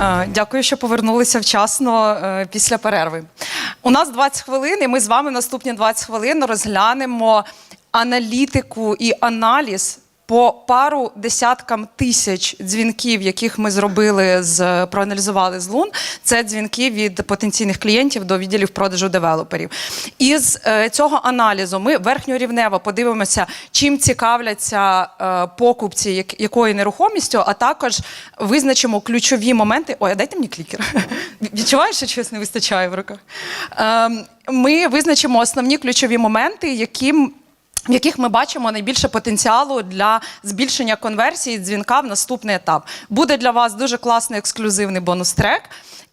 Е, Дякую, що повернулися вчасно е, після перерви. У нас 20 хвилин, і ми з вами наступні 20 хвилин розглянемо аналітику і аналіз по пару десяткам тисяч дзвінків, яких ми зробили з проаналізували з лун. Це дзвінки від потенційних клієнтів до відділів продажу девелоперів. Із е, цього аналізу ми верхньорівнево подивимося, чим цікавляться е, покупці, як- якою нерухомістю, а також визначимо ключові моменти. Ой, а дайте мені клікер. Відчуваєш, що чогось не вистачає в руках. Ем, Ми визначимо основні ключові моменти, яким в яких ми бачимо найбільше потенціалу для збільшення конверсії дзвінка в наступний етап. Буде для вас дуже класний ексклюзивний бонус-трек.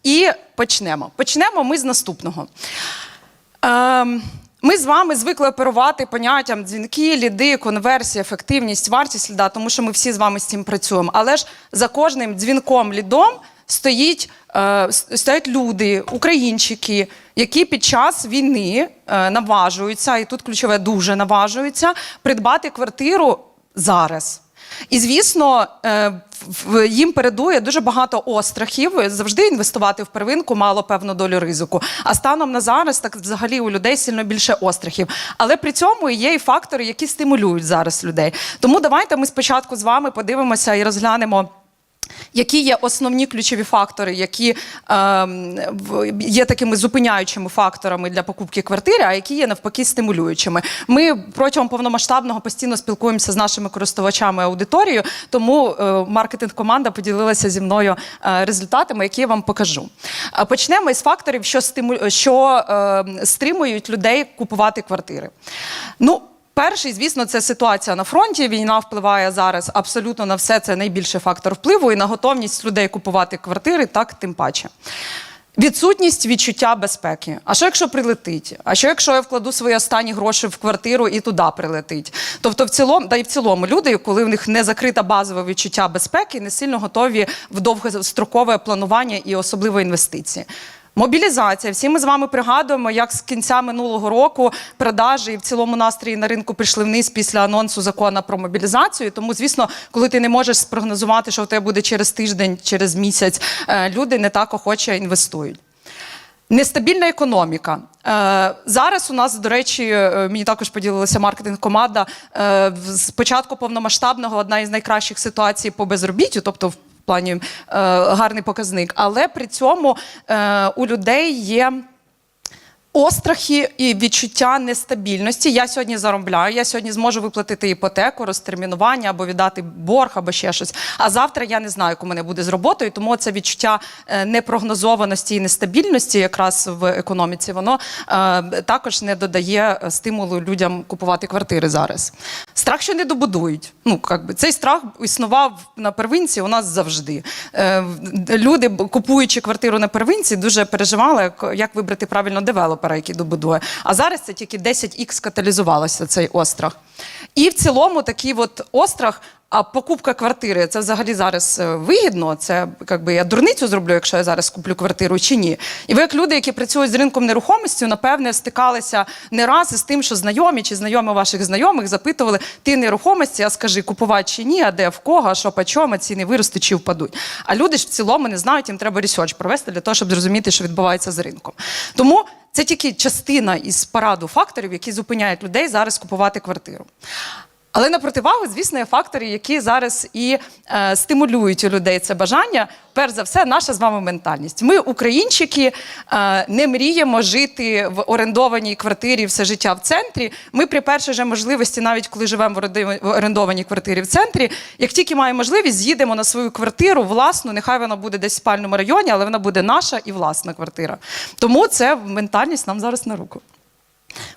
І почнемо. Почнемо ми з наступного. Ем, ми з вами звикли оперувати поняттям дзвінки, ліди, конверсія, ефективність, вартість ліда, тому що ми всі з вами з цим працюємо. Але ж за кожним дзвінком лідом стоїть, е, стоять люди, українчики, які під час війни е, наважуються, і тут ключове дуже наважуються, придбати квартиру зараз. І звісно, е, їм передує дуже багато острахів. Завжди інвестувати в первинку мало певну долю ризику. А станом на зараз, так взагалі у людей сильно більше острахів. Але при цьому є і фактори, які стимулюють зараз людей. Тому давайте ми спочатку з вами подивимося і розглянемо. Які є основні ключові фактори, які в- є такими зупиняючими факторами для покупки квартири, а які є навпаки стимулюючими? Ми протягом повномасштабного постійно спілкуємося з нашими користувачами аудиторією, тому е, маркетинг-команда поділилася зі мною е, результатами, які я вам покажу. Е, Почнемо із факторів, що, стиму... що е, стримують людей купувати квартири. Ну, Перший, звісно, це ситуація на фронті. Війна впливає зараз абсолютно на все. Це найбільший фактор впливу і на готовність людей купувати квартири, так тим паче. Відсутність відчуття безпеки. А що якщо прилетить? А що якщо я вкладу свої останні гроші в квартиру і туди прилетить? Тобто, в цілому, да і в цілому, люди, коли в них не закрита базове відчуття безпеки, не сильно готові в довгострокове планування і особливо інвестиції. Мобілізація. Всі ми з вами пригадуємо, як з кінця минулого року продажі і в цілому настрої на ринку пішли вниз після анонсу закону про мобілізацію. Тому, звісно, коли ти не можеш спрогнозувати, що в тебе буде через тиждень, через місяць, е, люди не так охоче інвестують. Нестабільна економіка. Е, зараз у нас, до речі, е, мені також поділилася маркетинг-команда. З початку повномасштабного одна із найкращих ситуацій по безробіттю, тобто плані е, гарний показник. Але при цьому е, у людей є. Острахи і відчуття нестабільності. Я сьогодні заробляю, я сьогодні зможу виплатити іпотеку, розтермінування або віддати борг, або ще щось. А завтра я не знаю, як у мене буде з роботою. Тому це відчуття е, непрогнозованості і нестабільності, якраз в економіці, воно е, також не додає е, стимулу людям купувати квартири зараз. Страх, що не добудують. Ну, як би, цей страх існував на первинці у нас завжди. Е, люди, купуючи квартиру на первинці, дуже переживали, як, як вибрати правильно девелопера, який добудує. А зараз це тільки 10х каталізувалося цей острах. І в цілому такий от острах. А покупка квартири це взагалі зараз е, вигідно. Це якби я дурницю зроблю, якщо я зараз куплю квартиру чи ні. І ви, як люди, які працюють з ринком нерухомості, напевне, стикалися не раз із тим, що знайомі чи знайомі ваших знайомих запитували: ти нерухомості, а скажи, купувати чи ні, а де в кого, що по чому, ціни виростуть чи впадуть. А люди ж в цілому не знають, їм треба ресерч провести для того, щоб зрозуміти, що відбувається з ринком. Тому це тільки частина із параду факторів, які зупиняють людей зараз купувати квартиру. Але на противагу, звісно, є фактори, які зараз і е, стимулюють у людей це бажання. Перш за все, наша з вами ментальність. Ми, українчики, е, не мріємо жити в орендованій квартирі все життя в центрі. Ми при першій же можливості, навіть коли живемо в орендованій квартирі в центрі, як тільки маємо можливість, з'їдемо на свою квартиру власну. Нехай вона буде десь в спальному районі, але вона буде наша і власна квартира. Тому це ментальність нам зараз на руку.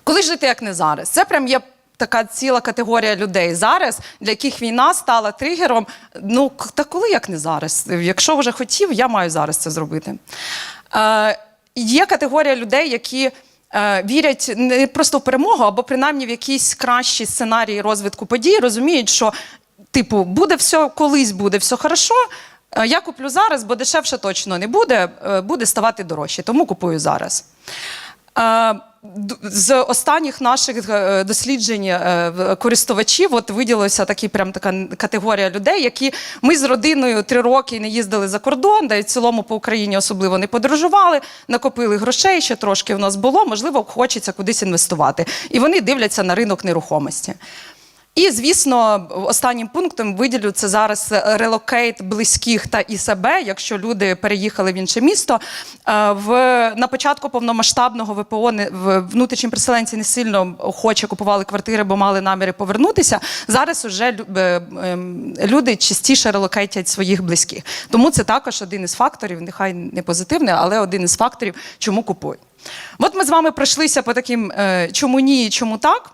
Коли жити як не зараз? Це прям є така ціла категорія людей зараз, для яких війна стала тригером. Ну, та коли як не зараз? Якщо вже хотів, я маю зараз це зробити. Е, є категорія людей, які. е, Вірять не просто в перемогу, або принаймні в якісь кращі сценарії розвитку подій, розуміють, що типу буде все, колись буде все хорошо. е, Я куплю зараз, бо дешевше точно не буде, е, буде ставати дорожче, тому купую зараз. З останніх наших е, досліджень е, користувачів от виділилася такі прям така категорія людей, які ми з родиною три роки не їздили за кордон, да й в цілому по Україні особливо не подорожували, накопили грошей, ще трошки в нас було, можливо, хочеться кудись інвестувати. І вони дивляться на ринок нерухомості. І, звісно, останнім пунктом виділю це зараз релокейт близьких та і себе, якщо люди переїхали в інше місто. Е, В, на початку повномасштабного ВПО не- внутрішні переселенці не сильно охоче купували квартири, бо мали наміри повернутися. Зараз уже е, ем, люди частіше релокейтять своїх близьких. Тому це також один із факторів, нехай не позитивний, але один із факторів, чому купують. От ми з вами пройшлися по таким е, чому ні чому так.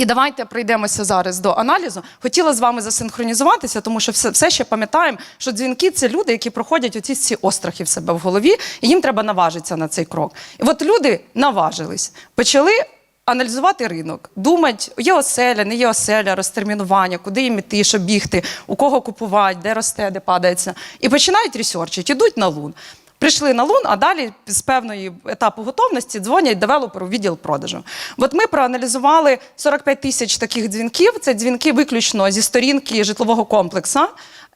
І давайте прийдемося зараз до аналізу. Хотіла з вами засинхронізуватися, тому що все, все ще пам'ятаємо, що дзвінки це люди, які проходять оці ці острахи в себе в голові, і їм треба наважитися на цей крок. І от люди наважились, почали. Аналізувати ринок, думати, є оселя, не є оселя, розтермінування, куди їм іти, щоб бігти, у кого купувати, де росте, де падається. І починають ресерчити, ідуть на лун. Прийшли на лун, а далі з певної етапу готовності дзвонять девелоперу в відділ продажу. От ми проаналізували 45 тисяч таких дзвінків. Це дзвінки виключно зі сторінки житлового комплексу.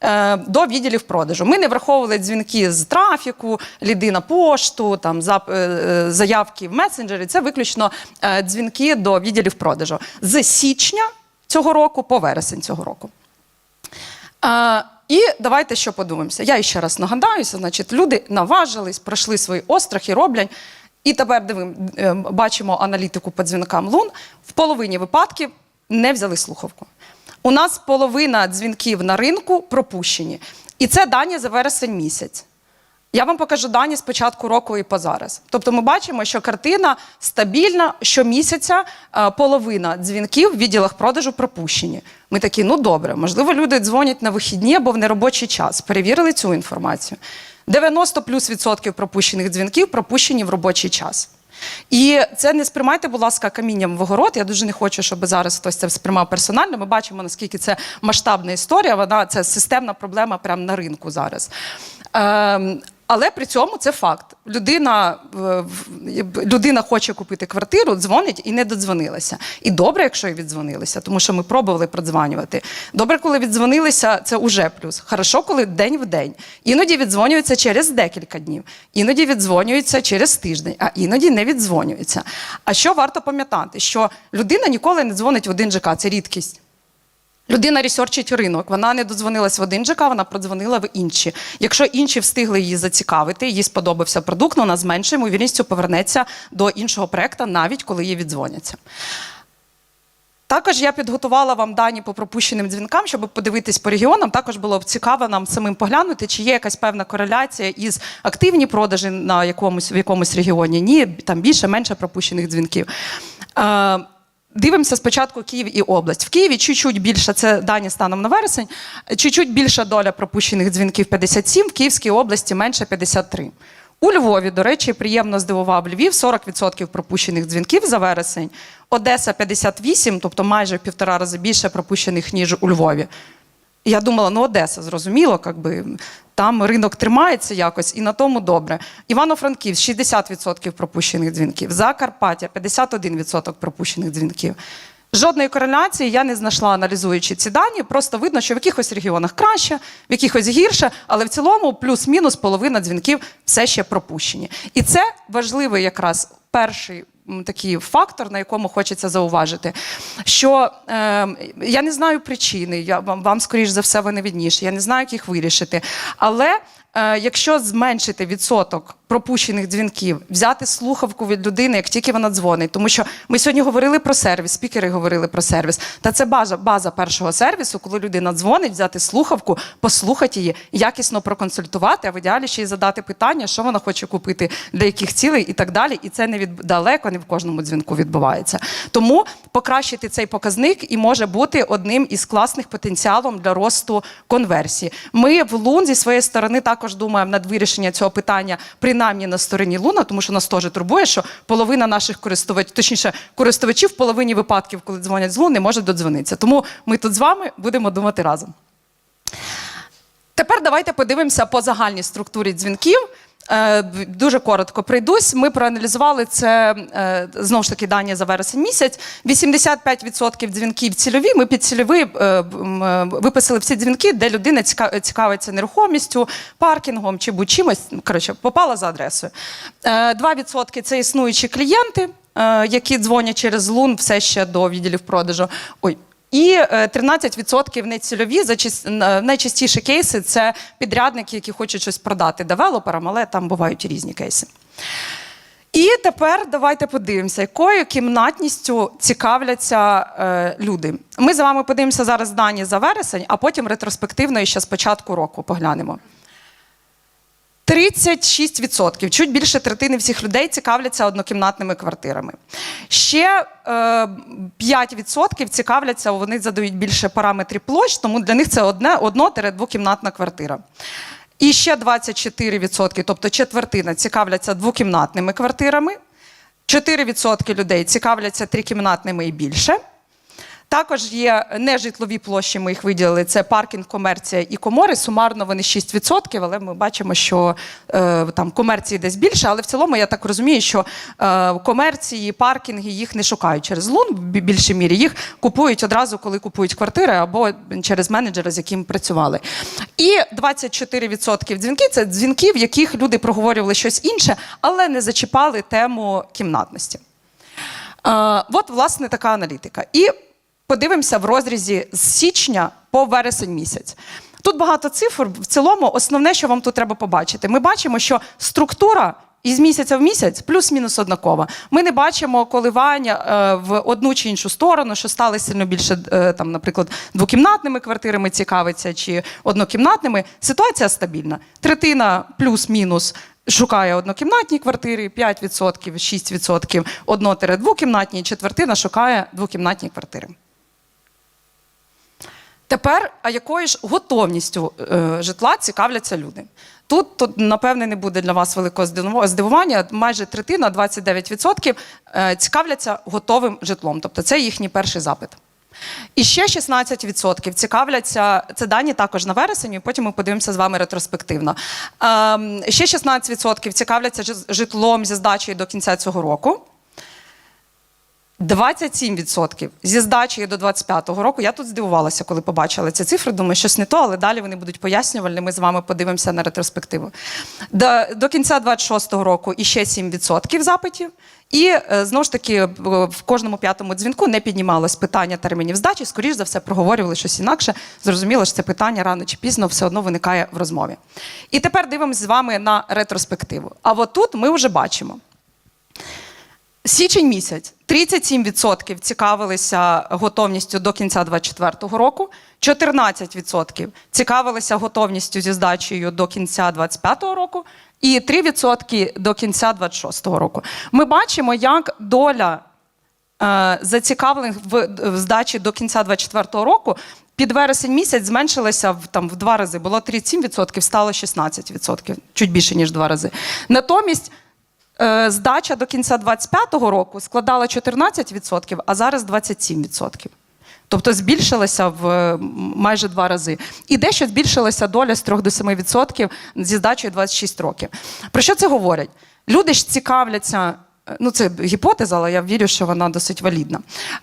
е, До відділів продажу. Ми не враховували дзвінки з трафіку, ліди на пошту, там е, е, заявки в месенджері. Це виключно дзвінки до відділів продажу з січня цього року по вересень цього року. І давайте що подивимося. Я ще раз нагадаюся, значить, люди наважились, пройшли свої острахи, роблять. І тепер дивим, е, бачимо аналітику по дзвінкам лун. В половині випадків не взяли слухавку. У нас половина дзвінків на ринку пропущені. І це дані за вересень місяць. Я вам покажу дані з початку року і по зараз. Тобто ми бачимо, що картина стабільна, щомісяця е, половина дзвінків в відділах продажу пропущені. Ми такі, ну добре, можливо, люди дзвонять на вихідні або в неробочий час. Перевірили цю інформацію. 90 плюс відсотків пропущених дзвінків пропущені в робочий час. І це не сприймайте, будь ласка, камінням в огород. Я дуже не хочу, щоб зараз хтось це сприймав персонально. Ми бачимо, наскільки це масштабна історія. Вона це системна проблема прямо на ринку зараз. Ем, але при цьому це факт. Людина, людина хоче купити квартиру, дзвонить і не додзвонилася. І добре, якщо і віддзвонилися, тому що ми пробували продзванювати. Добре, коли віддзвонилися, це уже плюс. Хорошо, коли день в день. Іноді віддзвонюються через декілька днів, іноді віддзвонюються через тиждень, а іноді не віддзвонюються. А що варто пам'ятати? Що людина ніколи не дзвонить в один ЖК, це рідкість. Людина ресерчить ринок. Вона не додзвонилась в один ЖК, вона продзвонила в інші. Якщо інші встигли її зацікавити, їй сподобався продукт, вона з меншою ймовірністю повернеться до іншого проекту, навіть коли їй віддзвоняться. Також я підготувала вам дані по пропущеним дзвінкам, щоб подивитись по регіонам. Також було б цікаво нам самим поглянути, чи є якась певна кореляція із активні продажі на якомусь в якомусь регіоні. Ні, там більше, менше пропущених дзвінків. Дивимося спочатку Київ і область. В Києві чуть-чуть більше, це дані станом на вересень, чуть-чуть більша доля пропущених дзвінків 57, в Київській області менше 53. У Львові, до речі, приємно здивував Львів 40% пропущених дзвінків за вересень, Одеса 58, тобто майже в півтора рази більше пропущених, ніж у Львові. Я думала, ну Одеса, зрозуміло, якби там ринок тримається якось, і на тому добре. Івано-Франківськ 60% пропущених дзвінків, Закарпаття 51% пропущених дзвінків. Жодної кореляції я не знайшла, аналізуючи ці дані. Просто видно, що в якихось регіонах краще, в якихось гірше, але в цілому плюс-мінус половина дзвінків все ще пропущені. І це важливий якраз перший такий фактор, на якому хочеться зауважити, що е, я не знаю причини, я вам, вам скоріш за все вони відніші, я не знаю, як їх вирішити. Але е, якщо зменшити відсоток пропущених дзвінків, взяти слухавку від людини, як тільки вона дзвонить, тому що ми сьогодні говорили про сервіс, спікери говорили про сервіс. Та це база, база першого сервісу, коли людина дзвонить, взяти слухавку, послухати її, якісно проконсультувати, а в ідеалі ще й задати питання, що вона хоче купити, для яких цілей і так далі. І це не від далеко не в кожному дзвінку відбувається. Тому покращити цей показник і може бути одним із класних потенціалом для росту конверсії. Ми в Лун зі своєї сторони також думаємо над вирішенням цього питання, принаймні на стороні Луна, тому що нас теж турбує, що половина наших користувачів, точніше, користувачів в половині випадків, коли дзвонять з Луни, не можуть додзвонитися. Тому ми тут з вами будемо думати разом. Тепер давайте подивимося по загальній структурі дзвінків. Е, Дуже коротко пройдусь. Ми проаналізували це е, знову ж таки дані за вересень місяць. 85% дзвінків цільові. Ми під цільові е, виписали всі дзвінки, де людина ціка- цікавиться нерухомістю, паркінгом чи будь-чимось. Ну, Коротше, попала за адресою. Е, 2% це існуючі клієнти, які дзвонять через лун все ще до відділів продажу. Ой. І е, 13% нецільові зачис- на- найчастіші кейси це підрядники, які хочуть щось продати девелоперам, але там бувають різні кейси. І тепер давайте подивимося, якою кімнатністю цікавляться е, люди. Ми з вами подивимося зараз дані за вересень, а потім ретроспективно і ще з початку року поглянемо. 36%, чуть більше третини всіх людей цікавляться однокімнатними квартирами. Ще е, 5% цікавляться, вони задають більше параметрів площ, тому для них це одне, одно-двокімнатна квартира. І ще 24%, тобто четвертина, цікавляться двокімнатними квартирами. 4% людей цікавляться трикімнатними і більше. Також є нежитлові площі, ми їх виділили. Це паркінг, комерція і комори. Сумарно вони 6%, але ми бачимо, що е, там комерції десь більше. Але в цілому я так розумію, що е, комерції, паркінги їх не шукають через лун в більшій мірі. Їх купують одразу, коли купують квартири або через менеджера, з яким працювали. І 24% дзвінки це дзвінки, в яких люди проговорювали щось інше, але не зачіпали тему кімнатності. Е, от, власне, така аналітика. І подивимося в розрізі з січня по вересень місяць. Тут багато цифр. В цілому, основне, що вам тут треба побачити, ми бачимо, що структура. Із місяця в місяць плюс-мінус однакова. Ми не бачимо коливання е, в одну чи іншу сторону, що стали сильно більше, е, там, наприклад, двокімнатними квартирами цікавиться чи однокімнатними. Ситуація стабільна. Третина плюс-мінус шукає однокімнатні квартири, 5%, 6% одно-двокімнатні, четвертина шукає двокімнатні квартири. Тепер, а якою ж готовністю е, житла цікавляться люди? Тут, тут, напевне, не буде для вас великого здиву- здивування. Майже третина, 29%, е, цікавляться готовим житлом. Тобто це їхній перший запит. І ще 16% цікавляться, це дані також на вересень, і потім ми подивимося з вами ретроспективно. Ем, ще 16% цікавляться жи- житлом зі здачею до кінця цього року. 27% зі здачею до 25-го року. Я тут здивувалася, коли побачила ці цифри. Думаю, щось не то, але далі вони будуть пояснювальні. Ми з вами подивимося на ретроспективу. До, до кінця 26-го року іще 7% запитів. І е, знову ж таки е, в кожному п'ятому дзвінку не піднімалось питання термінів здачі. Скоріш за все, проговорювали щось інакше. Зрозуміло, що це питання рано чи пізно все одно виникає в розмові. І тепер дивимося з вами на ретроспективу. А от тут ми вже бачимо. Січень місяць 37% цікавилися готовністю до кінця 2024 року, 14% цікавилися готовністю зі здачею до кінця 2025 року, і 3% до кінця 2026 року. Ми бачимо, як доля е, зацікавлених в, в здачі до кінця 2024 року. Під вересень місяць зменшилася в там в два рази. Було 37%, стало 16%, чуть більше ніж два рази. Натомість Здача до кінця 25-го року складала 14%, а зараз 27%. Тобто збільшилася в е, майже два рази. І дещо збільшилася доля з 3 до 7% зі здачею 26 років. Про що це говорять? Люди ж цікавляться. Ну, це гіпотеза, але я вірю, що вона досить валідна.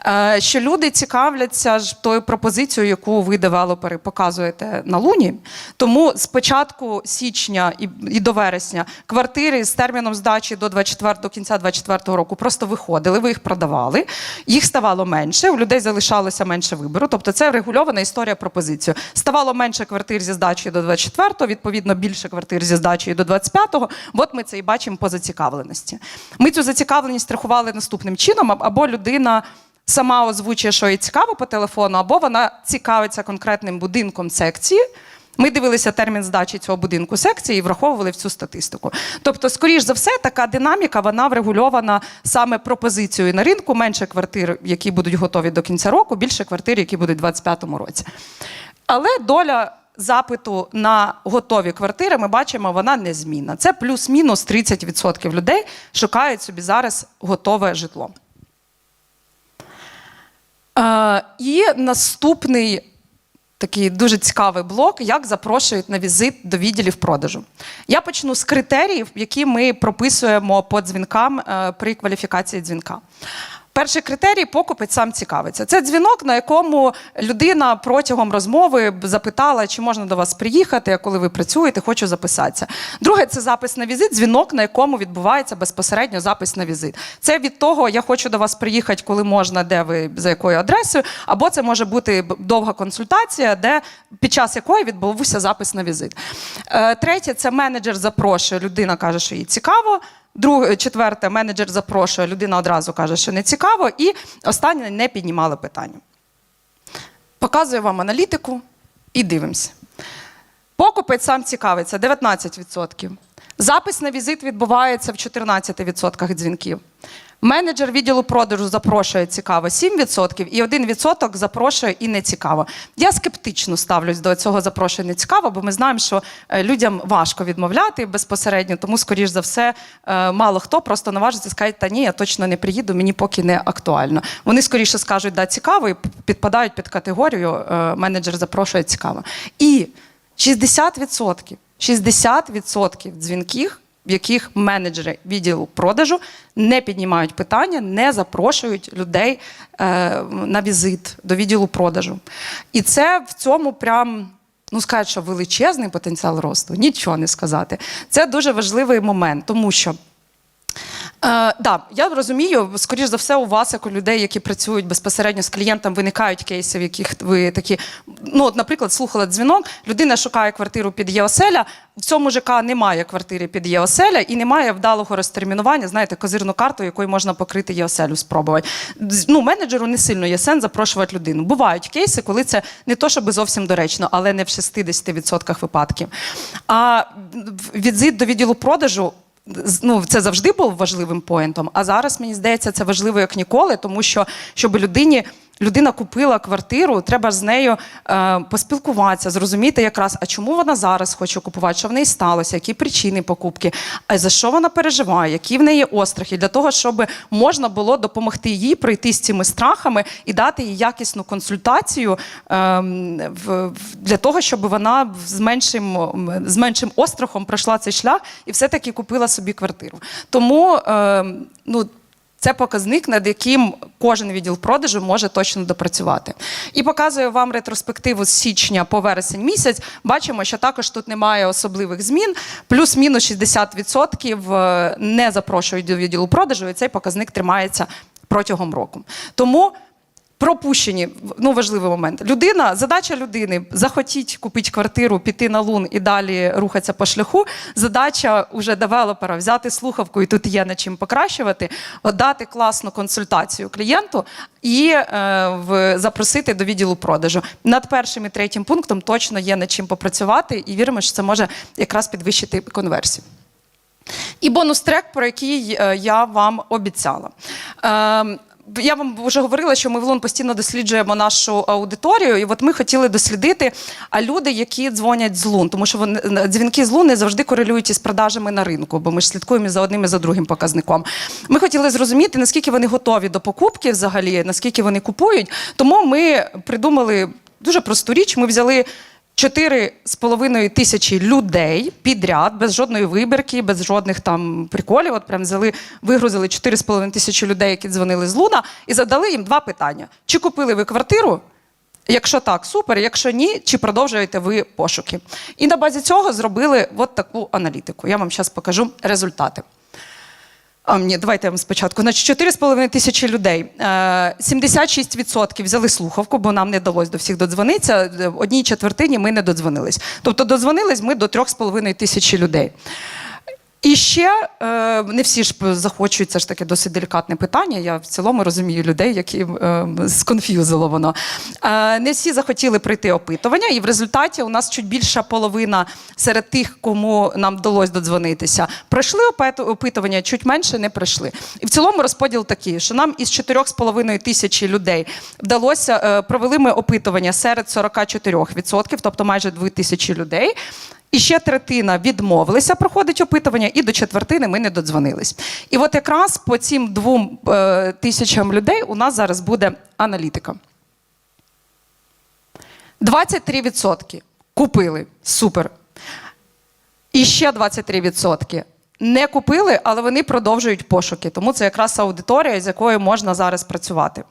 Е, що люди цікавляться ж тою пропозицією, яку ви, девелопери, показуєте на луні. Тому з початку січня і, до вересня квартири з терміном здачі до 24, до кінця 24 року просто виходили, ви їх продавали, їх ставало менше, у людей залишалося менше вибору. Тобто це регульована історія пропозицію. Ставало менше квартир зі здачею до 24-го, відповідно більше квартир зі здачею до 25-го. От ми це і бачимо по зацікавленості. Ми цю зацікавленість рахували наступним чином, або людина. Сама озвучує, що їй цікаво по телефону, або вона цікавиться конкретним будинком секції. Ми дивилися термін здачі цього будинку секції і враховували в цю статистику. Тобто, скоріш за все, така динаміка вона врегульована саме пропозицією на ринку. Менше квартир, які будуть готові до кінця року, більше квартир, які будуть у 2025 році. Але доля запиту на готові квартири, ми бачимо, вона незмінна. Це плюс-мінус 30% людей шукають собі зараз готове житло. Е, і наступний такий дуже цікавий блок, як запрошують на візит до відділів продажу. Я почну з критеріїв, які ми прописуємо по дзвінкам е, при кваліфікації дзвінка. Перший критерій покупець сам цікавиться. Це дзвінок, на якому людина протягом розмови запитала, чи можна до вас приїхати, а коли ви працюєте, хочу записатися. Друге, це запис на візит, дзвінок, на якому відбувається безпосередньо запис на візит. Це від того, я хочу до вас приїхати, коли можна, де ви за якою адресою, або це може бути довга консультація, де під час якої відбувся запис на візит. Е, Третє, це менеджер запрошує, людина каже, що їй цікаво. Друге, четверте, менеджер запрошує, людина одразу каже, що не цікаво. І останнє не піднімали питання. Показую вам аналітику і дивимося. Покупець сам цікавиться 19%. Запис на візит відбувається в 14% дзвінків. Менеджер відділу продажу запрошує цікаво 7% і 1% запрошує і не цікаво. Я скептично ставлюсь до цього запрошує не цікаво, бо ми знаємо, що е, людям важко відмовляти безпосередньо, тому, скоріш за все, е, мало хто просто наважиться сказати, та ні, я точно не приїду, мені поки не актуально. Вони скоріше скажуть, да, цікаво, і підпадають під категорію е, менеджер запрошує цікаво. І 60%, 60% дзвінків, в яких менеджери відділу продажу не піднімають питання, не запрошують людей е, на візит до відділу продажу. І це в цьому прям. Ну, скажуть, що величезний потенціал росту, нічого не сказати. Це дуже важливий момент, тому що Е, да, я розумію, скоріш за все, у вас, як у людей, які працюють безпосередньо з клієнтом, виникають кейси, в яких ви такі. Ну, от, наприклад, слухала дзвінок, людина шукає квартиру під ЄОСЕЛЯ, в цьому ЖК немає квартири під ЄОСЕЛЯ і немає вдалого розтермінування, знаєте, козирну карту, якою можна покрити ЄОСЕЛю спробувати. Ну, менеджеру не сильно є сенс запрошувати людину. Бувають кейси, коли це не то, щоб зовсім доречно, але не в 60% випадків. А візит до відділу продажу ну, це завжди був важливим поєнтом. а зараз мені здається, це важливо як ніколи, тому що щоб людині. Людина купила квартиру, треба з нею е, поспілкуватися, зрозуміти якраз, а чому вона зараз хоче купувати, що в неї сталося, які причини покупки, а за що вона переживає, які в неї острахи, для того, щоб можна було допомогти їй пройти з цими страхами і дати їй якісну консультацію ем, в, для того, щоб вона з меншим, з меншим острахом пройшла цей шлях і все-таки купила собі квартиру. Тому ем, ну. Це показник, над яким кожен відділ продажу може точно допрацювати. І показую вам ретроспективу з січня по вересень місяць. Бачимо, що також тут немає особливих змін. Плюс-мінус 60% е, не запрошують до відділу продажу, і цей показник тримається протягом року. Тому Пропущені, ну важливий момент. Людина, задача людини захотіть купити квартиру, піти на лун і далі рухатися по шляху. Задача уже девелопера взяти слухавку, і тут є над чим покращувати, дати класну консультацію клієнту і е, в, запросити до відділу продажу. Над першим і третім пунктом точно є над чим попрацювати, і віримо, що це може якраз підвищити конверсію. І бонус-трек, про який е, я вам обіцяла. Я вам вже говорила, що ми в Лун постійно досліджуємо нашу аудиторію, і от ми хотіли дослідити а люди, які дзвонять з Лун, тому що вони дзвінки з Лун не завжди корелюють із продажами на ринку, бо ми ж слідкуємо за одним і за другим показником. Ми хотіли зрозуміти, наскільки вони готові до покупки взагалі, наскільки вони купують. Тому ми придумали дуже просту річ. Ми взяли. Чотири з половиною тисячі людей підряд, без жодної вибірки, без жодних там приколів. От прям взяли, вигрузили чотири з половиною тисячі людей, які дзвонили з Луна, і задали їм два питання: чи купили ви квартиру? Якщо так, супер. Якщо ні, чи продовжуєте ви пошуки? І на базі цього зробили от таку аналітику. Я вам зараз покажу результати. А, ні, давайте я вам спочатку. Значить, 4,5 тисячі людей. Е, 76% взяли слухавку, бо нам не вдалося до всіх додзвонитися. Е, Одній четвертині ми не додзвонились. Тобто додзвонились ми до 3,5 тисячі людей. І ще е, не всі ж захочуть, це ж таке досить делікатне питання. Я в цілому розумію людей, які е, сконф'юзило воно. Е, не всі захотіли пройти опитування, і в результаті у нас чуть більша половина серед тих, кому нам вдалося додзвонитися, пройшли опитування, чуть менше не пройшли. І в цілому розподіл такий, що нам із 4,5 тисячі людей вдалося провели ми опитування серед 44%, тобто майже 2 тисячі людей. І ще третина відмовилися проходити опитування, і до четвертини ми не додзвонились. І от якраз по цим двом е, тисячам людей у нас зараз буде аналітика. 23% купили. Супер. І ще 23% не купили, але вони продовжують пошуки. Тому це якраз аудиторія, з якою можна зараз працювати.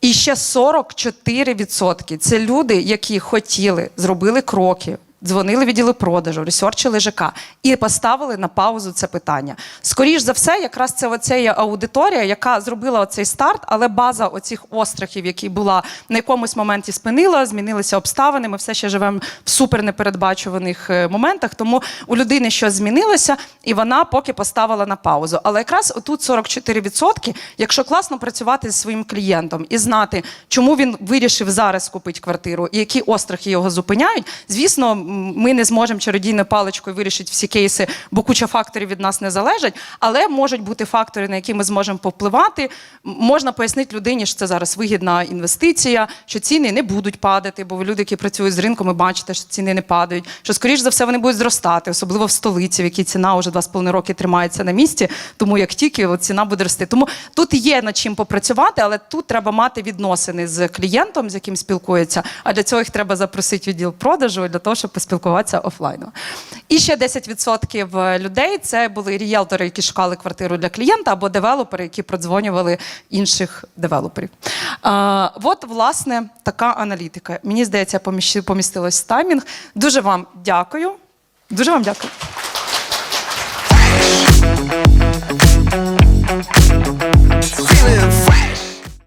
І ще 44% це люди, які хотіли, зробили кроки, дзвонили відділи продажу, ресерчили ЖК і поставили на паузу це питання. Скоріш за все, якраз це оця аудиторія, яка зробила оцей старт, але база оцих острахів, які була на якомусь моменті спинила, змінилися обставини. Ми все ще живемо в супер непередбачуваних е, моментах. Тому у людини щось змінилося, і вона поки поставила на паузу. Але якраз отут 44%, якщо класно працювати зі своїм клієнтом і знати, чому він вирішив зараз купити квартиру і які острахи його зупиняють, звісно, ми не зможемо чародійною паличкою вирішити всі кейси, бо куча факторів від нас не залежать. Але можуть бути фактори, на які ми зможемо повпливати. Можна пояснити людині, що це зараз вигідна інвестиція, що ціни не будуть падати, бо люди, які працюють з ринком, ви бачите, що ціни не падають. Що скоріш за все вони будуть зростати, особливо в столиці, в якій ціна вже два з половиною роки тримається на місці. Тому як тільки ціна буде рости. Тому тут є над чим попрацювати, але тут треба мати відносини з клієнтом, з яким спілкується. А для цього їх треба запросити відділ продажу для того, щоб поспілкуватися офлайно. І ще 10% людей це були ріелтори, які шукали квартиру для клієнта, або девелопери, які продзвонювали інших девелоперів. А, от, власне, така аналітика. Мені здається, помістилось таймінг. Дуже вам дякую. Дуже вам дякую.